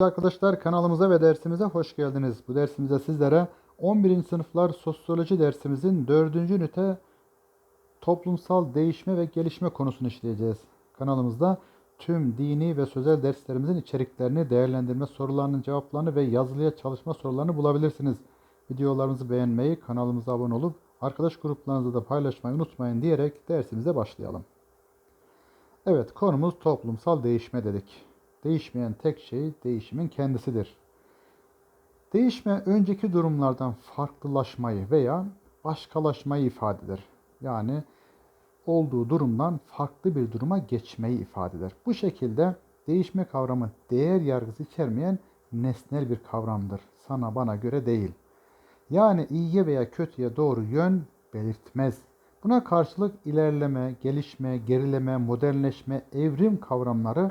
Arkadaşlar kanalımıza ve dersimize hoş geldiniz. Bu dersimizde sizlere 11. sınıflar sosyoloji dersimizin 4. ünite toplumsal değişme ve gelişme konusunu işleyeceğiz. Kanalımızda tüm dini ve sözel derslerimizin içeriklerini, değerlendirme sorularının cevaplarını ve yazılıya çalışma sorularını bulabilirsiniz. Videolarımızı beğenmeyi, kanalımıza abone olup arkadaş gruplarınızda da paylaşmayı unutmayın diyerek dersimize başlayalım. Evet konumuz toplumsal değişme dedik. Değişmeyen tek şey değişimin kendisidir. Değişme önceki durumlardan farklılaşmayı veya başkalaşmayı ifade eder. Yani olduğu durumdan farklı bir duruma geçmeyi ifade eder. Bu şekilde değişme kavramı değer yargısı içermeyen nesnel bir kavramdır. Sana bana göre değil. Yani iyiye veya kötüye doğru yön belirtmez. Buna karşılık ilerleme, gelişme, gerileme, modernleşme, evrim kavramları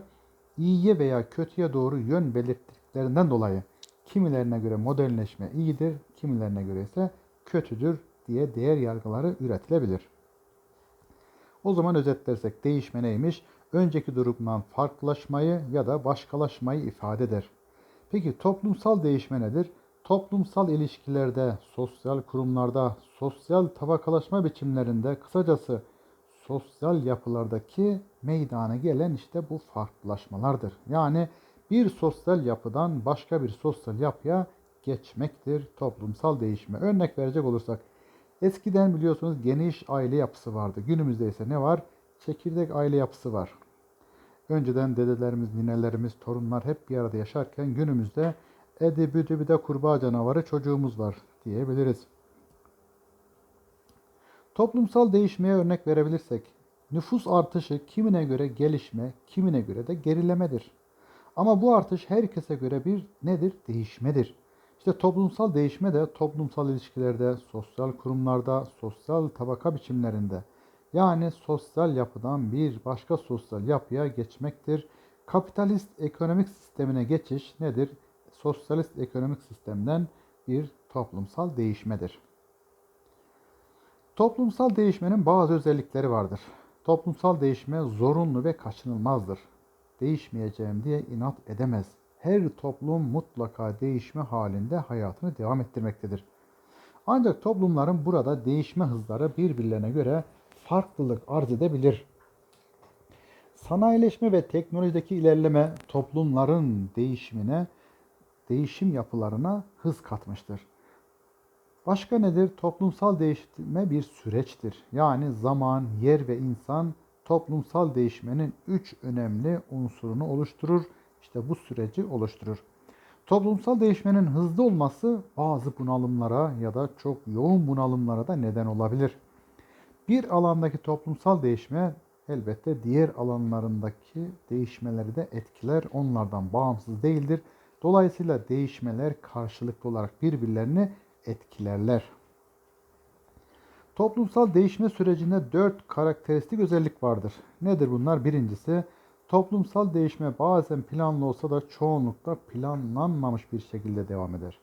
iyiye veya kötüye doğru yön belirttiklerinden dolayı kimilerine göre modernleşme iyidir, kimilerine göre ise kötüdür diye değer yargıları üretilebilir. O zaman özetlersek değişme neymiş? Önceki durumdan farklılaşmayı ya da başkalaşmayı ifade eder. Peki toplumsal değişme nedir? Toplumsal ilişkilerde, sosyal kurumlarda, sosyal tabakalaşma biçimlerinde, kısacası sosyal yapılardaki meydana gelen işte bu farklılaşmalardır. Yani bir sosyal yapıdan başka bir sosyal yapıya geçmektir toplumsal değişme. Örnek verecek olursak eskiden biliyorsunuz geniş aile yapısı vardı. Günümüzde ise ne var? Çekirdek aile yapısı var. Önceden dedelerimiz, ninelerimiz, torunlar hep bir arada yaşarken günümüzde edi büdü bir de kurbağa canavarı çocuğumuz var diyebiliriz. Toplumsal değişmeye örnek verebilirsek, nüfus artışı kimine göre gelişme, kimine göre de gerilemedir. Ama bu artış herkese göre bir nedir? Değişmedir. İşte toplumsal değişme de toplumsal ilişkilerde, sosyal kurumlarda, sosyal tabaka biçimlerinde yani sosyal yapıdan bir başka sosyal yapıya geçmektir. Kapitalist ekonomik sistemine geçiş nedir? Sosyalist ekonomik sistemden bir toplumsal değişmedir. Toplumsal değişmenin bazı özellikleri vardır. Toplumsal değişme zorunlu ve kaçınılmazdır. Değişmeyeceğim diye inat edemez. Her toplum mutlaka değişme halinde hayatını devam ettirmektedir. Ancak toplumların burada değişme hızları birbirlerine göre farklılık arz edebilir. Sanayileşme ve teknolojideki ilerleme toplumların değişimine, değişim yapılarına hız katmıştır. Başka nedir? Toplumsal değişme bir süreçtir. Yani zaman, yer ve insan toplumsal değişmenin üç önemli unsurunu oluşturur. İşte bu süreci oluşturur. Toplumsal değişmenin hızlı olması bazı bunalımlara ya da çok yoğun bunalımlara da neden olabilir. Bir alandaki toplumsal değişme elbette diğer alanlarındaki değişmeleri de etkiler. Onlardan bağımsız değildir. Dolayısıyla değişmeler karşılıklı olarak birbirlerini etkilerler. Toplumsal değişme sürecinde dört karakteristik özellik vardır. Nedir bunlar? Birincisi toplumsal değişme bazen planlı olsa da çoğunlukla planlanmamış bir şekilde devam eder.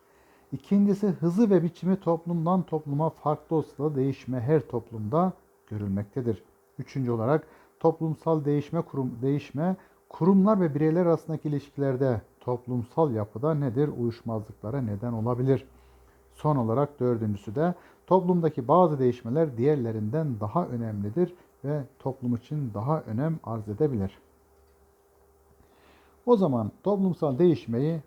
İkincisi hızı ve biçimi toplumdan topluma farklı olsa da değişme her toplumda görülmektedir. Üçüncü olarak toplumsal değişme kurum değişme kurumlar ve bireyler arasındaki ilişkilerde toplumsal yapıda nedir? Uyuşmazlıklara neden olabilir. Son olarak dördüncüsü de toplumdaki bazı değişmeler diğerlerinden daha önemlidir ve toplum için daha önem arz edebilir. O zaman toplumsal değişmeyi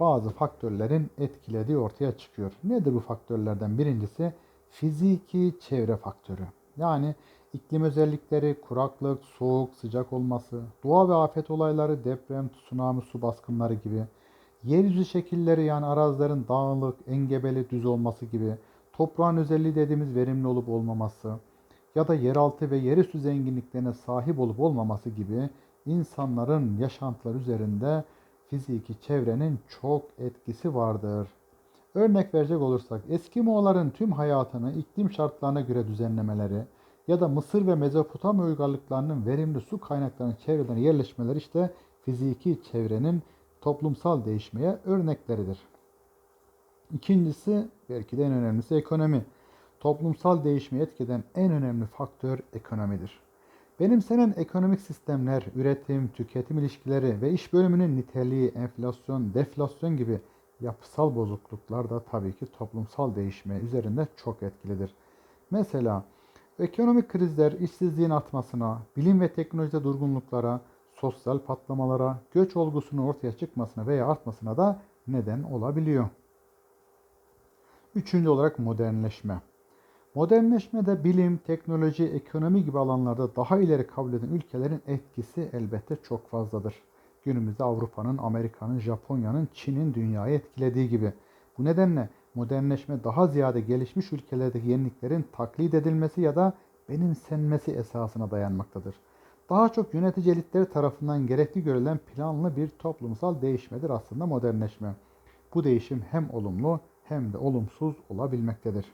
bazı faktörlerin etkilediği ortaya çıkıyor. Nedir bu faktörlerden birincisi? Fiziki çevre faktörü. Yani iklim özellikleri, kuraklık, soğuk, sıcak olması, doğa ve afet olayları, deprem, tsunami, su baskınları gibi yeryüzü şekilleri yani arazilerin dağlık, engebeli, düz olması gibi, toprağın özelliği dediğimiz verimli olup olmaması ya da yeraltı ve yerüstü zenginliklerine sahip olup olmaması gibi insanların yaşantılar üzerinde fiziki çevrenin çok etkisi vardır. Örnek verecek olursak Eskimoğulların tüm hayatını iklim şartlarına göre düzenlemeleri ya da Mısır ve Mezopotamya uygarlıklarının verimli su kaynaklarının çevrelerine yerleşmeleri işte fiziki çevrenin toplumsal değişmeye örnekleridir. İkincisi belki de en önemlisi ekonomi. Toplumsal değişmeyi etkeden en önemli faktör ekonomidir. Benimsenen ekonomik sistemler, üretim, tüketim ilişkileri ve iş bölümünün niteliği, enflasyon, deflasyon gibi yapısal bozukluklar da tabii ki toplumsal değişme üzerinde çok etkilidir. Mesela ekonomik krizler işsizliğin artmasına, bilim ve teknolojide durgunluklara, sosyal patlamalara, göç olgusunun ortaya çıkmasına veya artmasına da neden olabiliyor. Üçüncü olarak modernleşme. Modernleşmede bilim, teknoloji, ekonomi gibi alanlarda daha ileri kabul eden ülkelerin etkisi elbette çok fazladır. Günümüzde Avrupa'nın, Amerika'nın, Japonya'nın, Çin'in dünyayı etkilediği gibi. Bu nedenle modernleşme daha ziyade gelişmiş ülkelerdeki yeniliklerin taklit edilmesi ya da benimsenmesi esasına dayanmaktadır. Daha çok yönetici elitleri tarafından gerekli görülen planlı bir toplumsal değişmedir aslında modernleşme. Bu değişim hem olumlu hem de olumsuz olabilmektedir.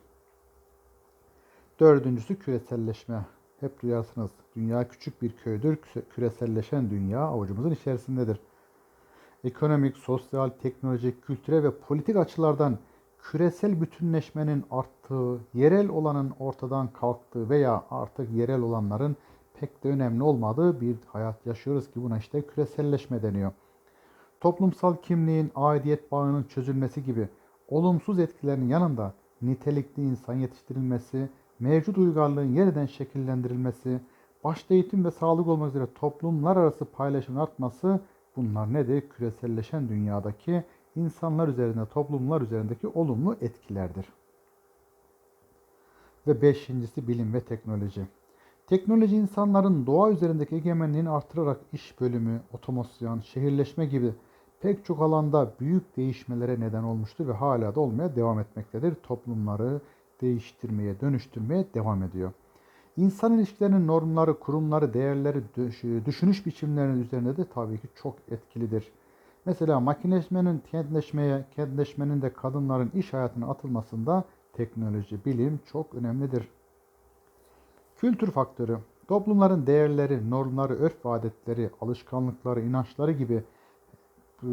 Dördüncüsü küreselleşme. Hep duyarsınız. Dünya küçük bir köydür. Küreselleşen dünya avucumuzun içerisindedir. Ekonomik, sosyal, teknolojik, kültürel ve politik açılardan küresel bütünleşmenin arttığı, yerel olanın ortadan kalktığı veya artık yerel olanların pek de önemli olmadığı bir hayat yaşıyoruz ki buna işte küreselleşme deniyor. Toplumsal kimliğin, aidiyet bağının çözülmesi gibi olumsuz etkilerin yanında nitelikli insan yetiştirilmesi, mevcut uygarlığın yeniden şekillendirilmesi, başta eğitim ve sağlık olmak üzere toplumlar arası paylaşımın artması bunlar nedir? Küreselleşen dünyadaki insanlar üzerinde, toplumlar üzerindeki olumlu etkilerdir. Ve beşincisi bilim ve teknoloji. Teknoloji insanların doğa üzerindeki egemenliğini artırarak iş bölümü, otomasyon, şehirleşme gibi pek çok alanda büyük değişmelere neden olmuştur ve hala da olmaya devam etmektedir. Toplumları değiştirmeye, dönüştürmeye devam ediyor. İnsan ilişkilerinin normları, kurumları, değerleri, düşünüş biçimlerinin üzerinde de tabii ki çok etkilidir. Mesela makineleşmenin kentleşmeye, kentleşmenin de kadınların iş hayatına atılmasında teknoloji, bilim çok önemlidir. Kültür faktörü, toplumların değerleri, normları, örf adetleri, alışkanlıkları, inançları gibi e,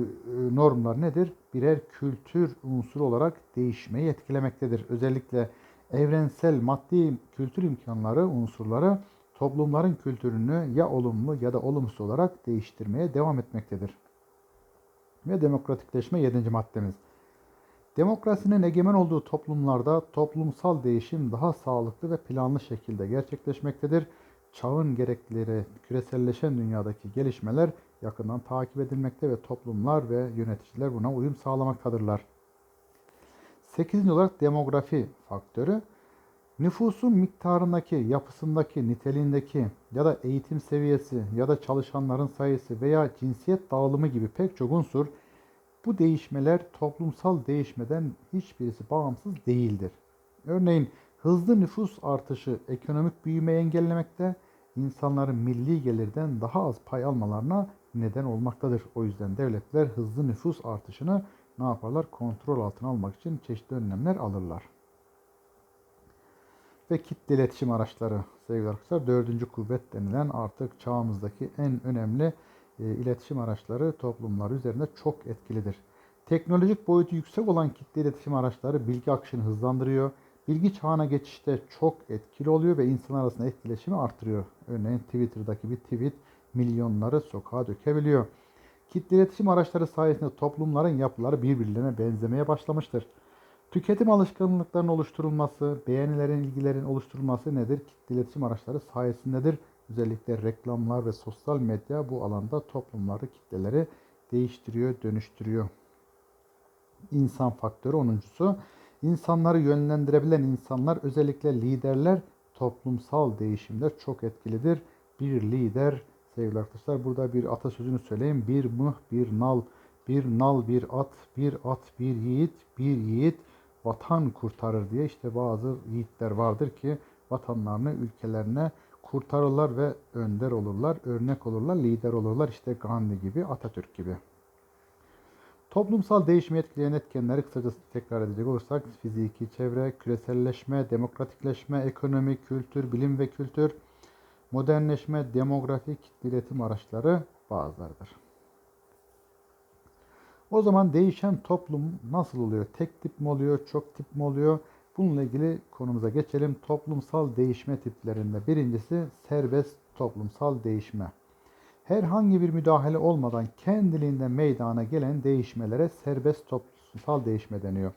normlar nedir? Birer kültür unsuru olarak değişmeyi etkilemektedir. Özellikle evrensel maddi kültür imkanları, unsurları toplumların kültürünü ya olumlu ya da olumsuz olarak değiştirmeye devam etmektedir. Ve demokratikleşme 7. maddemiz. Demokrasinin egemen olduğu toplumlarda toplumsal değişim daha sağlıklı ve planlı şekilde gerçekleşmektedir. Çağın gereklileri, küreselleşen dünyadaki gelişmeler yakından takip edilmekte ve toplumlar ve yöneticiler buna uyum sağlamaktadırlar. 8. olarak demografi faktörü. Nüfusun miktarındaki, yapısındaki, niteliğindeki ya da eğitim seviyesi ya da çalışanların sayısı veya cinsiyet dağılımı gibi pek çok unsur bu değişmeler toplumsal değişmeden hiçbirisi bağımsız değildir. Örneğin hızlı nüfus artışı ekonomik büyümeyi engellemekte, insanların milli gelirden daha az pay almalarına neden olmaktadır. O yüzden devletler hızlı nüfus artışını ne yaparlar? Kontrol altına almak için çeşitli önlemler alırlar. Ve kitle iletişim araçları sevgili arkadaşlar dördüncü kuvvet denilen artık çağımızdaki en önemli iletişim araçları toplumlar üzerinde çok etkilidir. Teknolojik boyutu yüksek olan kitle iletişim araçları bilgi akışını hızlandırıyor. Bilgi çağına geçişte çok etkili oluyor ve insan arasında etkileşimi artırıyor. Örneğin Twitter'daki bir tweet milyonları sokağa dökebiliyor. Kitle iletişim araçları sayesinde toplumların yapıları birbirlerine benzemeye başlamıştır. Tüketim alışkanlıklarının oluşturulması, beğenilerin, ilgilerin oluşturulması nedir? Kitle iletişim araçları sayesindedir. Özellikle reklamlar ve sosyal medya bu alanda toplumları, kitleleri değiştiriyor, dönüştürüyor. İnsan faktörü onuncusu. İnsanları yönlendirebilen insanlar, özellikle liderler toplumsal değişimde çok etkilidir. Bir lider sevgili arkadaşlar burada bir atasözünü söyleyeyim. Bir mıh, bir nal, bir nal, bir at, bir at, bir yiğit, bir yiğit vatan kurtarır diye işte bazı yiğitler vardır ki vatanlarını, ülkelerine kurtarırlar ve önder olurlar, örnek olurlar, lider olurlar. İşte Gandhi gibi, Atatürk gibi. Toplumsal değişimi etkileyen etkenleri kısacası tekrar edecek olursak fiziki çevre, küreselleşme, demokratikleşme, ekonomi, kültür, bilim ve kültür, modernleşme, demografik iletim araçları bazılarıdır. O zaman değişen toplum nasıl oluyor? Tek tip mi oluyor, çok tip mi oluyor? Bununla ilgili konumuza geçelim. Toplumsal değişme tiplerinde birincisi serbest toplumsal değişme. Herhangi bir müdahale olmadan kendiliğinden meydana gelen değişmelere serbest toplumsal değişme deniyor.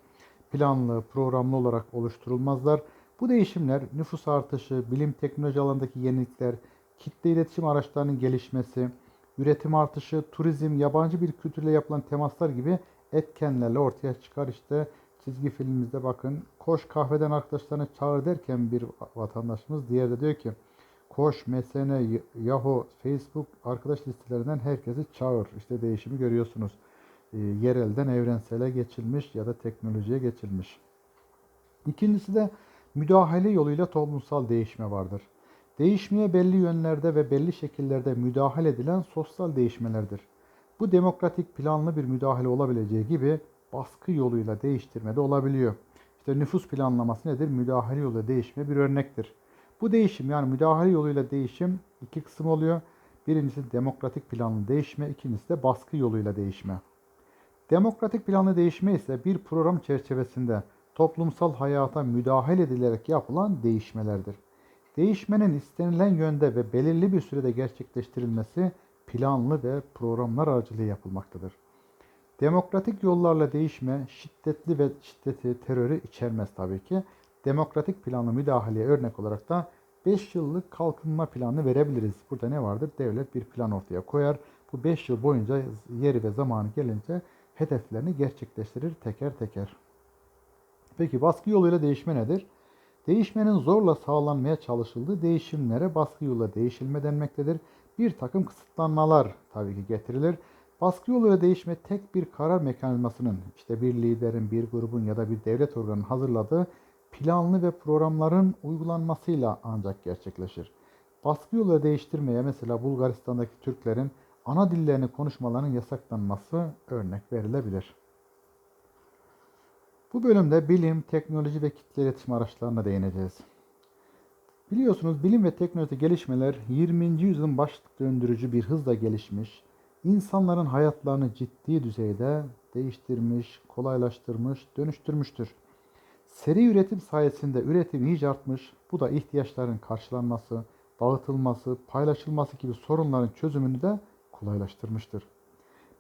Planlı, programlı olarak oluşturulmazlar. Bu değişimler nüfus artışı, bilim teknoloji alanındaki yenilikler, kitle iletişim araçlarının gelişmesi, üretim artışı, turizm, yabancı bir kültürle yapılan temaslar gibi etkenlerle ortaya çıkar. İşte çizgi filmimizde bakın koş kahveden arkadaşlarını çağır derken bir vatandaşımız diğer de diyor ki koş MSN, Yahoo, Facebook arkadaş listelerinden herkesi çağır. İşte değişimi görüyorsunuz. E, yerelden evrensele geçilmiş ya da teknolojiye geçilmiş. İkincisi de müdahale yoluyla toplumsal değişme vardır. Değişmeye belli yönlerde ve belli şekillerde müdahale edilen sosyal değişmelerdir. Bu demokratik planlı bir müdahale olabileceği gibi baskı yoluyla değiştirme de olabiliyor. İşte nüfus planlaması nedir? Müdahale yoluyla değişme bir örnektir. Bu değişim yani müdahale yoluyla değişim iki kısım oluyor. Birincisi demokratik planlı değişme, ikincisi de baskı yoluyla değişme. Demokratik planlı değişme ise bir program çerçevesinde toplumsal hayata müdahale edilerek yapılan değişmelerdir. Değişmenin istenilen yönde ve belirli bir sürede gerçekleştirilmesi planlı ve programlar aracılığıyla yapılmaktadır. Demokratik yollarla değişme şiddetli ve şiddeti, terörü içermez tabii ki. Demokratik planlı müdahaleye örnek olarak da 5 yıllık kalkınma planı verebiliriz. Burada ne vardır? Devlet bir plan ortaya koyar. Bu 5 yıl boyunca yeri ve zamanı gelince hedeflerini gerçekleştirir teker teker. Peki baskı yoluyla değişme nedir? Değişmenin zorla sağlanmaya çalışıldığı değişimlere baskı yoluyla değişilme denmektedir. Bir takım kısıtlanmalar tabii ki getirilir. Baskı yoluyla değişme tek bir karar mekanizmasının işte bir liderin, bir grubun ya da bir devlet organının hazırladığı planlı ve programların uygulanmasıyla ancak gerçekleşir. Baskı yoluyla değiştirmeye mesela Bulgaristan'daki Türklerin ana dillerini konuşmalarının yasaklanması örnek verilebilir. Bu bölümde bilim, teknoloji ve kitle iletişim araçlarına değineceğiz. Biliyorsunuz bilim ve teknoloji gelişmeler 20. yüzyılın baş döndürücü bir hızla gelişmiş, insanların hayatlarını ciddi düzeyde değiştirmiş, kolaylaştırmış, dönüştürmüştür. Seri üretim sayesinde üretim iyice artmış, bu da ihtiyaçların karşılanması, dağıtılması, paylaşılması gibi sorunların çözümünü de kolaylaştırmıştır.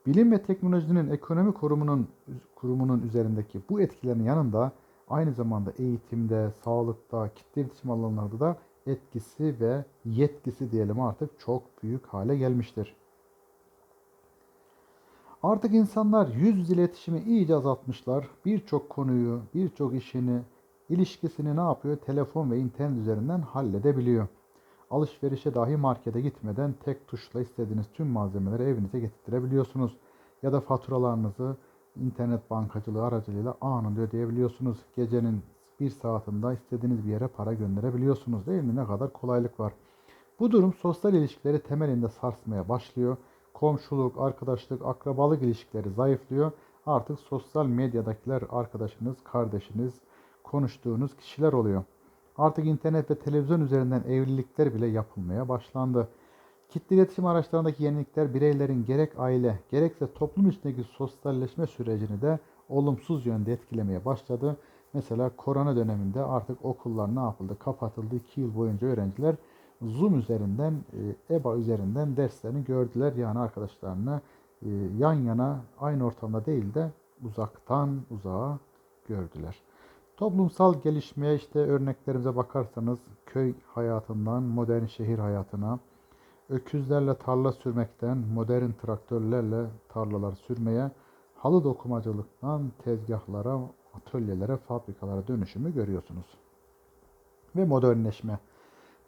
Bilim ve teknolojinin ekonomi kurumunun, kurumunun üzerindeki bu etkilerin yanında aynı zamanda eğitimde, sağlıkta, kitle iletişim alanlarında da etkisi ve yetkisi diyelim artık çok büyük hale gelmiştir. Artık insanlar yüz yüze iletişimi iyice azaltmışlar. Birçok konuyu, birçok işini, ilişkisini ne yapıyor? Telefon ve internet üzerinden halledebiliyor. Alışverişe dahi markete gitmeden tek tuşla istediğiniz tüm malzemeleri evinize getirtirebiliyorsunuz. Ya da faturalarınızı internet bankacılığı aracılığıyla anında ödeyebiliyorsunuz. Gecenin bir saatinde istediğiniz bir yere para gönderebiliyorsunuz değil mi? Ne kadar kolaylık var. Bu durum sosyal ilişkileri temelinde sarsmaya başlıyor. Komşuluk, arkadaşlık, akrabalık ilişkileri zayıflıyor. Artık sosyal medyadakiler arkadaşınız, kardeşiniz, konuştuğunuz kişiler oluyor. Artık internet ve televizyon üzerinden evlilikler bile yapılmaya başlandı. Kitle iletişim araçlarındaki yenilikler bireylerin gerek aile gerekse toplum içindeki sosyalleşme sürecini de olumsuz yönde etkilemeye başladı. Mesela korona döneminde artık okullar ne yapıldı? Kapatıldı. 2 yıl boyunca öğrenciler Zoom üzerinden, e, EBA üzerinden derslerini gördüler. Yani arkadaşlarını e, yan yana aynı ortamda değil de uzaktan uzağa gördüler. Toplumsal gelişmeye işte örneklerimize bakarsanız köy hayatından modern şehir hayatına, öküzlerle tarla sürmekten modern traktörlerle tarlalar sürmeye, halı dokumacılıktan tezgahlara, atölyelere, fabrikalara dönüşümü görüyorsunuz. Ve modernleşme.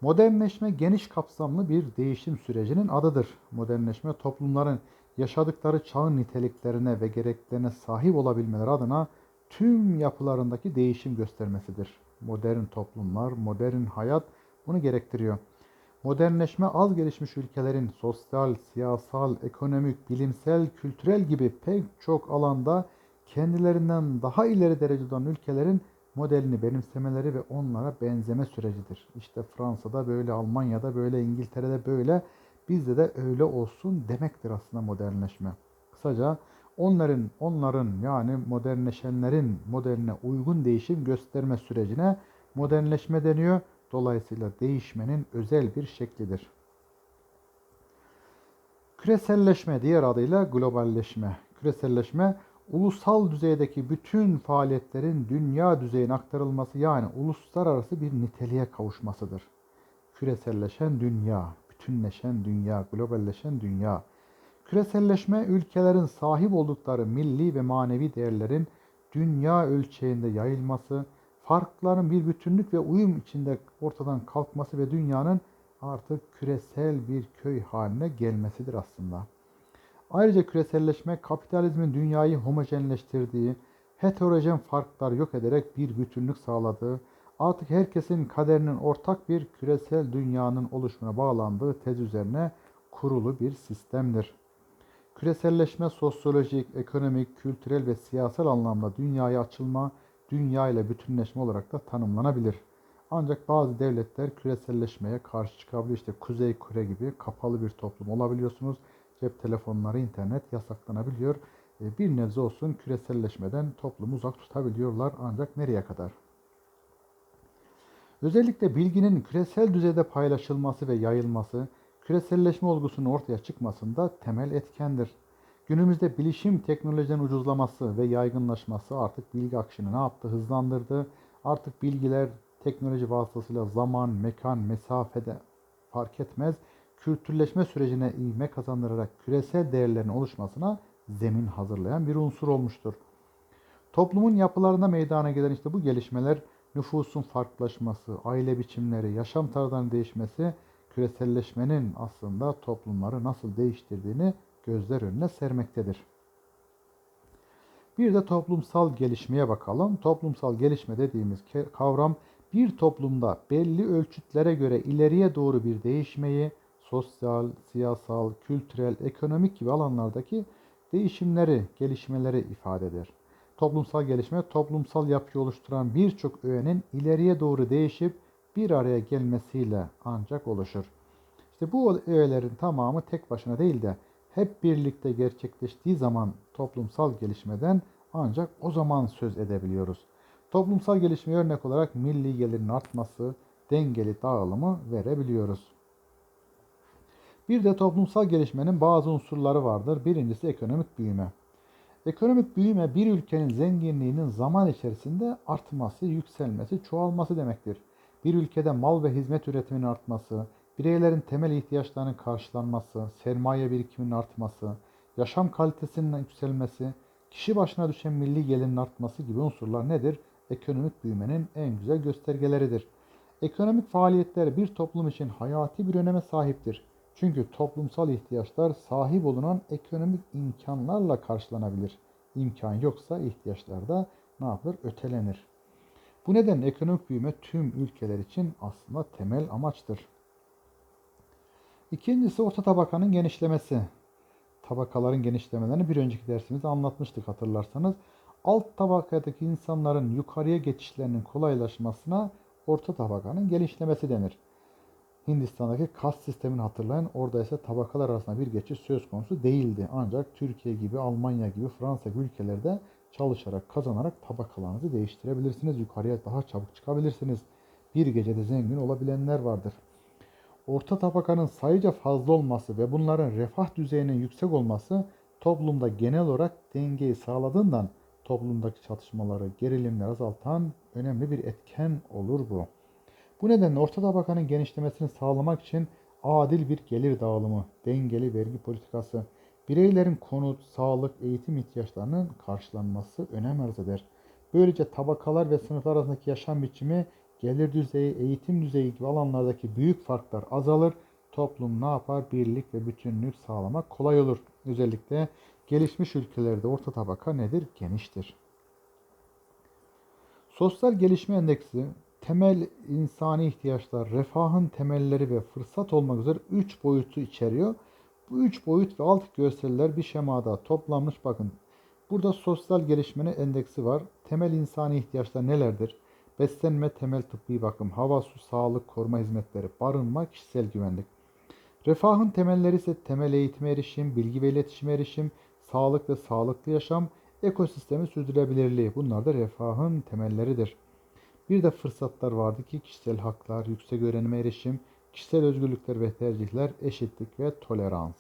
Modernleşme geniş kapsamlı bir değişim sürecinin adıdır. Modernleşme toplumların yaşadıkları çağın niteliklerine ve gereklerine sahip olabilmeleri adına tüm yapılarındaki değişim göstermesidir. Modern toplumlar, modern hayat bunu gerektiriyor. Modernleşme az gelişmiş ülkelerin sosyal, siyasal, ekonomik, bilimsel, kültürel gibi pek çok alanda kendilerinden daha ileri derecede olan ülkelerin modelini benimsemeleri ve onlara benzeme sürecidir. İşte Fransa'da böyle, Almanya'da böyle, İngiltere'de böyle, bizde de öyle olsun demektir aslında modernleşme. Kısaca onların onların yani modernleşenlerin modeline uygun değişim gösterme sürecine modernleşme deniyor. Dolayısıyla değişmenin özel bir şeklidir. Küreselleşme diğer adıyla globalleşme. Küreselleşme ulusal düzeydeki bütün faaliyetlerin dünya düzeyine aktarılması yani uluslararası bir niteliğe kavuşmasıdır. Küreselleşen dünya, bütünleşen dünya, globalleşen dünya. Küreselleşme ülkelerin sahip oldukları milli ve manevi değerlerin dünya ölçeğinde yayılması, farkların bir bütünlük ve uyum içinde ortadan kalkması ve dünyanın artık küresel bir köy haline gelmesidir aslında. Ayrıca küreselleşme kapitalizmin dünyayı homojenleştirdiği, heterojen farklar yok ederek bir bütünlük sağladığı, artık herkesin kaderinin ortak bir küresel dünyanın oluşumuna bağlandığı tez üzerine kurulu bir sistemdir. Küreselleşme sosyolojik, ekonomik, kültürel ve siyasal anlamda dünyaya açılma, dünya ile bütünleşme olarak da tanımlanabilir. Ancak bazı devletler küreselleşmeye karşı çıkabiliyor. İşte Kuzey Kore gibi kapalı bir toplum olabiliyorsunuz. Cep telefonları, internet yasaklanabiliyor. E, bir nebze olsun küreselleşmeden toplumu uzak tutabiliyorlar. Ancak nereye kadar? Özellikle bilginin küresel düzeyde paylaşılması ve yayılması, küreselleşme olgusunun ortaya çıkmasında temel etkendir. Günümüzde bilişim teknolojiden ucuzlaması ve yaygınlaşması artık bilgi akışını ne yaptı? Hızlandırdı. Artık bilgiler teknoloji vasıtasıyla zaman, mekan, mesafede fark etmez kültürleşme sürecine ivme kazandırarak küresel değerlerin oluşmasına zemin hazırlayan bir unsur olmuştur. Toplumun yapılarında meydana gelen işte bu gelişmeler nüfusun farklılaşması, aile biçimleri, yaşam tarzlarının değişmesi küreselleşmenin aslında toplumları nasıl değiştirdiğini gözler önüne sermektedir. Bir de toplumsal gelişmeye bakalım. Toplumsal gelişme dediğimiz kavram bir toplumda belli ölçütlere göre ileriye doğru bir değişmeyi sosyal, siyasal, kültürel, ekonomik gibi alanlardaki değişimleri, gelişmeleri ifade eder. Toplumsal gelişme, toplumsal yapıyı oluşturan birçok öğenin ileriye doğru değişip bir araya gelmesiyle ancak oluşur. İşte bu öğelerin tamamı tek başına değil de hep birlikte gerçekleştiği zaman toplumsal gelişmeden ancak o zaman söz edebiliyoruz. Toplumsal gelişme örnek olarak milli gelirin artması, dengeli dağılımı verebiliyoruz. Bir de toplumsal gelişmenin bazı unsurları vardır. Birincisi ekonomik büyüme. Ekonomik büyüme bir ülkenin zenginliğinin zaman içerisinde artması, yükselmesi, çoğalması demektir. Bir ülkede mal ve hizmet üretiminin artması, bireylerin temel ihtiyaçlarının karşılanması, sermaye birikiminin artması, yaşam kalitesinin yükselmesi, kişi başına düşen milli gelirin artması gibi unsurlar nedir? Ekonomik büyümenin en güzel göstergeleridir. Ekonomik faaliyetler bir toplum için hayati bir öneme sahiptir. Çünkü toplumsal ihtiyaçlar sahip olunan ekonomik imkanlarla karşılanabilir. İmkan yoksa ihtiyaçlar da ne yapılır? Ötelenir. Bu nedenle ekonomik büyüme tüm ülkeler için aslında temel amaçtır. İkincisi orta tabakanın genişlemesi. Tabakaların genişlemelerini bir önceki dersimizde anlatmıştık hatırlarsanız. Alt tabakadaki insanların yukarıya geçişlerinin kolaylaşmasına orta tabakanın genişlemesi denir. Hindistan'daki kast sistemini hatırlayın. Orada ise tabakalar arasında bir geçiş söz konusu değildi. Ancak Türkiye gibi, Almanya gibi, Fransa gibi ülkelerde çalışarak, kazanarak tabakalarınızı değiştirebilirsiniz. Yukarıya daha çabuk çıkabilirsiniz. Bir gecede zengin olabilenler vardır. Orta tabakanın sayıca fazla olması ve bunların refah düzeyinin yüksek olması toplumda genel olarak dengeyi sağladığından toplumdaki çatışmaları, gerilimleri azaltan önemli bir etken olur bu. Bu nedenle orta tabakanın genişlemesini sağlamak için adil bir gelir dağılımı, dengeli vergi politikası, bireylerin konut, sağlık, eğitim ihtiyaçlarının karşılanması önem arz eder. Böylece tabakalar ve sınıflar arasındaki yaşam biçimi, gelir düzeyi, eğitim düzeyi gibi alanlardaki büyük farklar azalır. Toplum ne yapar? Birlik ve bütünlük sağlamak kolay olur. Özellikle gelişmiş ülkelerde orta tabaka nedir? Geniştir. Sosyal gelişme endeksi temel insani ihtiyaçlar, refahın temelleri ve fırsat olmak üzere 3 boyutu içeriyor. Bu 3 boyut ve alt gösteriler bir şemada toplanmış bakın. Burada sosyal gelişmenin endeksi var. Temel insani ihtiyaçlar nelerdir? Beslenme, temel tıbbi bakım, hava, su, sağlık, koruma hizmetleri, barınma, kişisel güvenlik. Refahın temelleri ise temel eğitime erişim, bilgi ve iletişim erişim, sağlık ve sağlıklı yaşam, ekosistemi sürdürülebilirliği. Bunlar da refahın temelleridir. Bir de fırsatlar vardı ki kişisel haklar, yüksek öğrenime erişim, kişisel özgürlükler ve tercihler, eşitlik ve tolerans.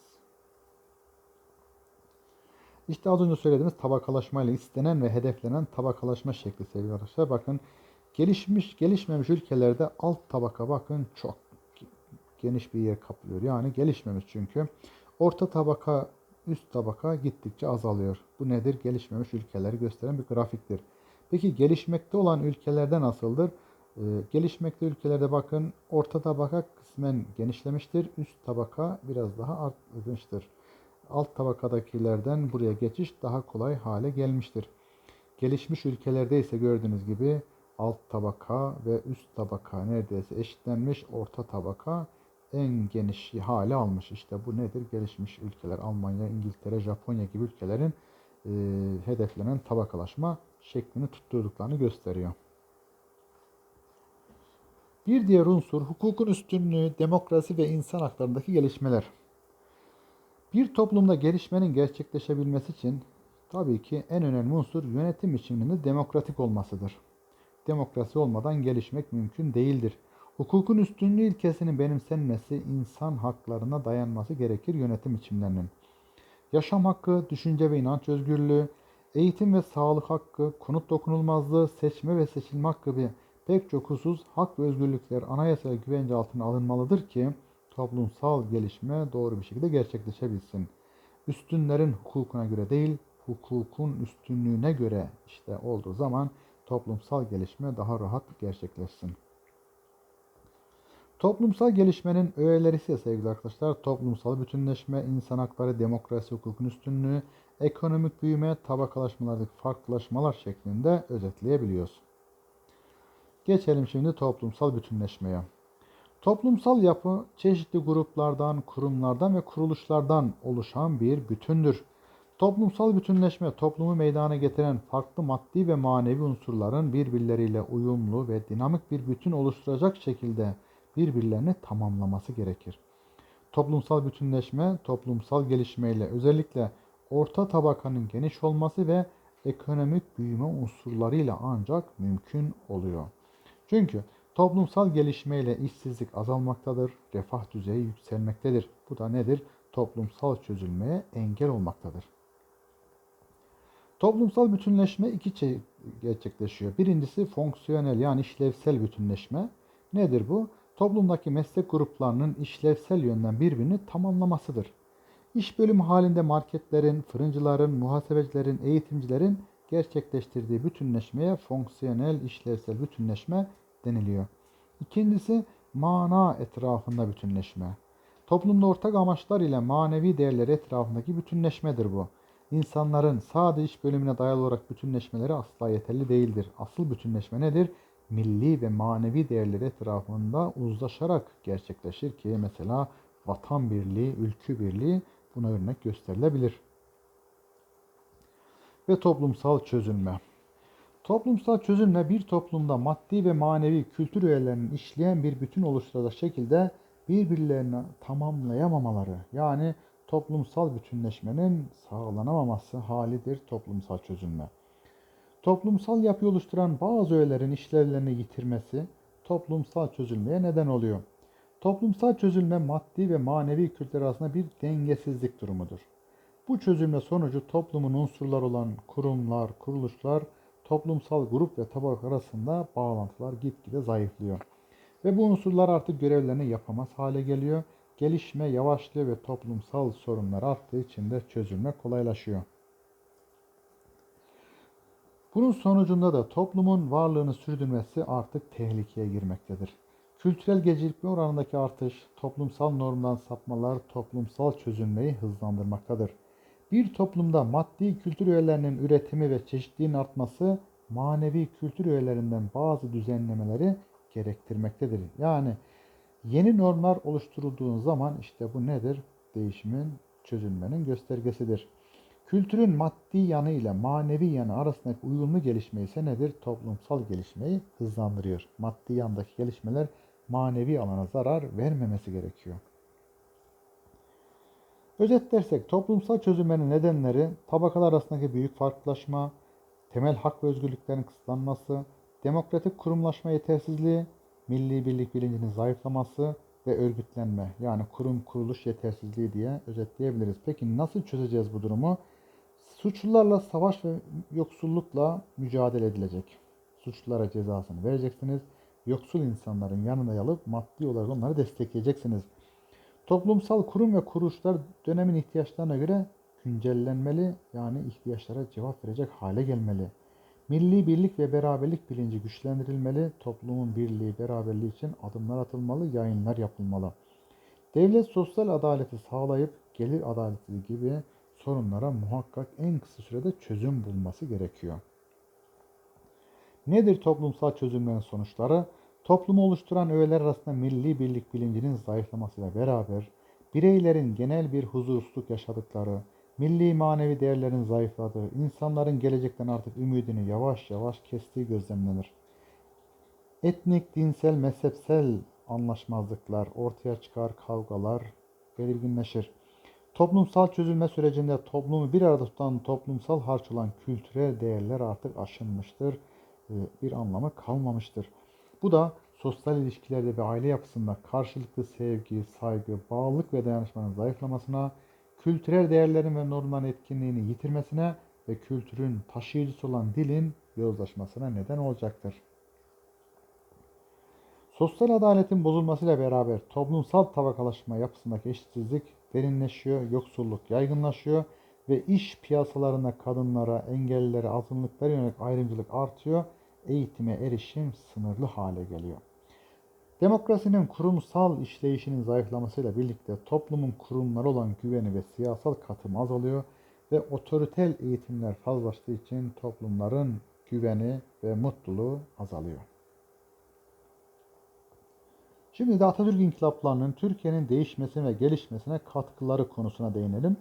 İşte az önce söylediğimiz tabakalaşmayla istenen ve hedeflenen tabakalaşma şekli sevgili arkadaşlar. Bakın gelişmiş gelişmemiş ülkelerde alt tabaka bakın çok geniş bir yer kaplıyor. Yani gelişmemiş çünkü. Orta tabaka üst tabaka gittikçe azalıyor. Bu nedir? Gelişmemiş ülkeleri gösteren bir grafiktir. Peki gelişmekte olan ülkelerde nasıldır? Ee, gelişmekte ülkelerde bakın orta tabaka kısmen genişlemiştir. Üst tabaka biraz daha artmıştır. Alt tabakadakilerden buraya geçiş daha kolay hale gelmiştir. Gelişmiş ülkelerde ise gördüğünüz gibi alt tabaka ve üst tabaka neredeyse eşitlenmiş. Orta tabaka en geniş hale almış. İşte bu nedir? Gelişmiş ülkeler Almanya, İngiltere, Japonya gibi ülkelerin e, hedeflenen tabakalaşma şeklini tutturduklarını gösteriyor. Bir diğer unsur hukukun üstünlüğü, demokrasi ve insan haklarındaki gelişmeler. Bir toplumda gelişmenin gerçekleşebilmesi için tabii ki en önemli unsur yönetim biçiminin demokratik olmasıdır. Demokrasi olmadan gelişmek mümkün değildir. Hukukun üstünlüğü ilkesinin benimsenmesi, insan haklarına dayanması gerekir yönetim biçimlerinin. Yaşam hakkı, düşünce ve inanç özgürlüğü, eğitim ve sağlık hakkı, konut dokunulmazlığı, seçme ve seçilme hakkı gibi pek çok husus hak ve özgürlükler anayasal güvence altına alınmalıdır ki toplumsal gelişme doğru bir şekilde gerçekleşebilsin. Üstünlerin hukukuna göre değil, hukukun üstünlüğüne göre işte olduğu zaman toplumsal gelişme daha rahat gerçekleşsin. Toplumsal gelişmenin öğeleri ise sevgili arkadaşlar toplumsal bütünleşme, insan hakları, demokrasi, hukukun üstünlüğü, ekonomik büyüme, tabakalaşmalardaki farklılaşmalar şeklinde özetleyebiliyoruz. Geçelim şimdi toplumsal bütünleşmeye. Toplumsal yapı çeşitli gruplardan, kurumlardan ve kuruluşlardan oluşan bir bütündür. Toplumsal bütünleşme toplumu meydana getiren farklı maddi ve manevi unsurların birbirleriyle uyumlu ve dinamik bir bütün oluşturacak şekilde birbirlerini tamamlaması gerekir. Toplumsal bütünleşme, toplumsal gelişmeyle özellikle orta tabakanın geniş olması ve ekonomik büyüme unsurlarıyla ancak mümkün oluyor. Çünkü toplumsal gelişmeyle işsizlik azalmaktadır, refah düzeyi yükselmektedir. Bu da nedir? Toplumsal çözülmeye engel olmaktadır. Toplumsal bütünleşme iki şey gerçekleşiyor. Birincisi fonksiyonel yani işlevsel bütünleşme. Nedir bu? Toplumdaki meslek gruplarının işlevsel yönden birbirini tamamlamasıdır. İş bölümü halinde marketlerin, fırıncıların, muhasebecilerin, eğitimcilerin gerçekleştirdiği bütünleşmeye fonksiyonel işlevsel bütünleşme deniliyor. İkincisi mana etrafında bütünleşme. Toplumda ortak amaçlar ile manevi değerler etrafındaki bütünleşmedir bu. İnsanların sade iş bölümüne dayalı olarak bütünleşmeleri asla yeterli değildir. Asıl bütünleşme nedir? Milli ve manevi değerler etrafında uzlaşarak gerçekleşir ki mesela vatan birliği, ülkü birliği buna örnek gösterilebilir. Ve toplumsal çözülme. Toplumsal çözülme bir toplumda maddi ve manevi kültür öğelerinin işleyen bir bütün oluşturacak şekilde birbirlerini tamamlayamamaları yani toplumsal bütünleşmenin sağlanamaması halidir toplumsal çözülme. Toplumsal yapı oluşturan bazı öğelerin işlevlerini yitirmesi toplumsal çözülmeye neden oluyor. Toplumsal çözülme maddi ve manevi kültür arasında bir dengesizlik durumudur. Bu çözülme sonucu toplumun unsurları olan kurumlar, kuruluşlar, toplumsal grup ve tabak arasında bağlantılar gitgide zayıflıyor. Ve bu unsurlar artık görevlerini yapamaz hale geliyor. Gelişme yavaşlıyor ve toplumsal sorunlar arttığı için de çözülme kolaylaşıyor. Bunun sonucunda da toplumun varlığını sürdürmesi artık tehlikeye girmektedir. Kültürel gecikme oranındaki artış, toplumsal normdan sapmalar toplumsal çözülmeyi hızlandırmaktadır. Bir toplumda maddi kültür öğelerinin üretimi ve çeşitliliğin artması manevi kültür öğelerinden bazı düzenlemeleri gerektirmektedir. Yani yeni normlar oluşturulduğu zaman işte bu nedir? Değişimin, çözülmenin göstergesidir. Kültürün maddi yanı ile manevi yanı arasındaki uyumlu gelişme ise nedir? Toplumsal gelişmeyi hızlandırıyor. Maddi yandaki gelişmeler manevi alana zarar vermemesi gerekiyor. Özetlersek toplumsal çözülmenin nedenleri tabakalar arasındaki büyük farklılaşma, temel hak ve özgürlüklerin kısıtlanması, demokratik kurumlaşma yetersizliği, milli birlik bilincinin zayıflaması ve örgütlenme yani kurum kuruluş yetersizliği diye özetleyebiliriz. Peki nasıl çözeceğiz bu durumu? Suçlularla savaş ve yoksullukla mücadele edilecek. Suçlulara cezasını vereceksiniz. Yoksul insanların yanına alıp maddi olarak onları destekleyeceksiniz. Toplumsal kurum ve kuruluşlar dönemin ihtiyaçlarına göre güncellenmeli yani ihtiyaçlara cevap verecek hale gelmeli. Milli birlik ve beraberlik bilinci güçlendirilmeli, toplumun birliği, beraberliği için adımlar atılmalı, yayınlar yapılmalı. Devlet sosyal adaleti sağlayıp gelir adaleti gibi sorunlara muhakkak en kısa sürede çözüm bulması gerekiyor. Nedir toplumsal çözümlerin sonuçları? Toplumu oluşturan öğeler arasında milli birlik bilincinin zayıflamasıyla beraber bireylerin genel bir huzursuzluk yaşadıkları, milli manevi değerlerin zayıfladığı, insanların gelecekten artık ümidini yavaş yavaş kestiği gözlemlenir. Etnik, dinsel, mezhepsel anlaşmazlıklar ortaya çıkar, kavgalar belirginleşir. Toplumsal çözülme sürecinde toplumu bir arada tutan toplumsal harç olan kültürel değerler artık aşınmıştır, bir anlamı kalmamıştır. Bu da sosyal ilişkilerde ve aile yapısında karşılıklı sevgi, saygı, bağlılık ve dayanışmanın zayıflamasına, kültürel değerlerin ve normların etkinliğini yitirmesine ve kültürün taşıyıcısı olan dilin yozlaşmasına neden olacaktır. Sosyal adaletin bozulmasıyla beraber toplumsal tabakalaşma yapısındaki eşitsizlik derinleşiyor, yoksulluk yaygınlaşıyor ve iş piyasalarında kadınlara, engellilere, azınlıklara yönelik ayrımcılık artıyor, eğitime erişim sınırlı hale geliyor. Demokrasinin kurumsal işleyişinin zayıflamasıyla birlikte toplumun kurumları olan güveni ve siyasal katım azalıyor ve otoritel eğitimler fazlaştığı için toplumların güveni ve mutluluğu azalıyor. Şimdi de Atatürk inkılaplarının Türkiye'nin değişmesine ve gelişmesine katkıları konusuna değinelim.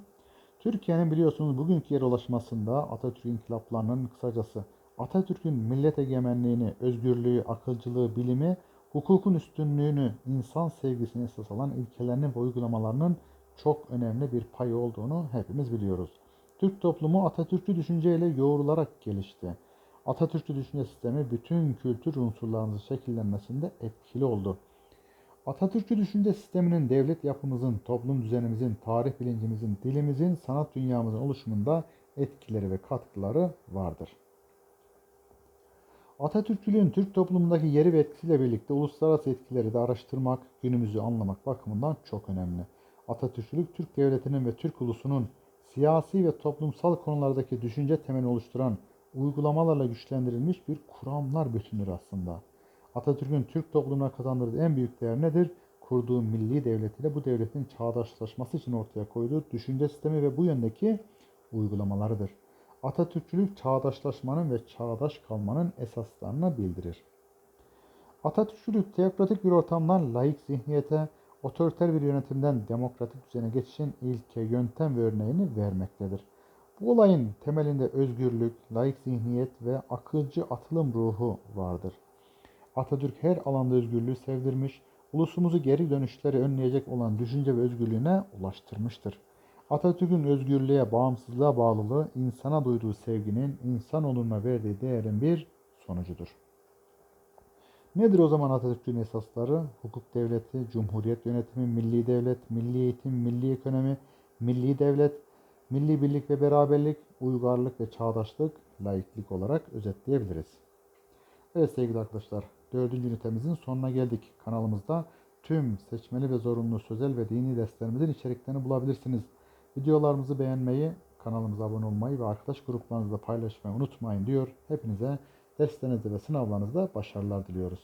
Türkiye'nin biliyorsunuz bugünkü yere ulaşmasında Atatürk inkılaplarının kısacası Atatürk'ün millet egemenliğini, özgürlüğü, akılcılığı, bilimi, hukukun üstünlüğünü, insan sevgisini esas alan ilkelerinin ve uygulamalarının çok önemli bir payı olduğunu hepimiz biliyoruz. Türk toplumu Atatürkçü düşünceyle yoğrularak gelişti. Atatürkçü düşünce sistemi bütün kültür unsurlarının şekillenmesinde etkili oldu. Atatürkçü düşünce sisteminin devlet yapımızın, toplum düzenimizin, tarih bilincimizin, dilimizin, sanat dünyamızın oluşumunda etkileri ve katkıları vardır. Atatürkçülüğün Türk toplumundaki yeri ve etkisiyle birlikte uluslararası etkileri de araştırmak, günümüzü anlamak bakımından çok önemli. Atatürkçülük Türk devletinin ve Türk ulusunun siyasi ve toplumsal konulardaki düşünce temeli oluşturan uygulamalarla güçlendirilmiş bir kuramlar bütünüdür aslında. Atatürk'ün Türk toplumuna kazandırdığı en büyük değer nedir? Kurduğu milli devletiyle bu devletin çağdaşlaşması için ortaya koyduğu düşünce sistemi ve bu yöndeki uygulamalarıdır. Atatürkçülük çağdaşlaşmanın ve çağdaş kalmanın esaslarını bildirir. Atatürkçülük teokratik bir ortamdan laik zihniyete, otoriter bir yönetimden demokratik düzene geçişin ilke, yöntem ve örneğini vermektedir. Bu olayın temelinde özgürlük, laik zihniyet ve akılcı atılım ruhu vardır. Atatürk her alanda özgürlüğü sevdirmiş, ulusumuzu geri dönüşleri önleyecek olan düşünce ve özgürlüğüne ulaştırmıştır. Atatürk'ün özgürlüğe, bağımsızlığa bağlılığı insana duyduğu sevginin insan onuruna verdiği değerin bir sonucudur. Nedir o zaman Atatürk'ün esasları? Hukuk devleti, cumhuriyet yönetimi, milli devlet, milli eğitim, milli ekonomi, milli devlet, milli birlik ve beraberlik, uygarlık ve çağdaşlık, laiklik olarak özetleyebiliriz. Evet sevgili arkadaşlar, dördüncü ünitemizin sonuna geldik. Kanalımızda tüm seçmeli ve zorunlu sözel ve dini derslerimizin içeriklerini bulabilirsiniz. Videolarımızı beğenmeyi, kanalımıza abone olmayı ve arkadaş gruplarınızda paylaşmayı unutmayın diyor. Hepinize derslerinizde ve sınavlarınızda başarılar diliyoruz.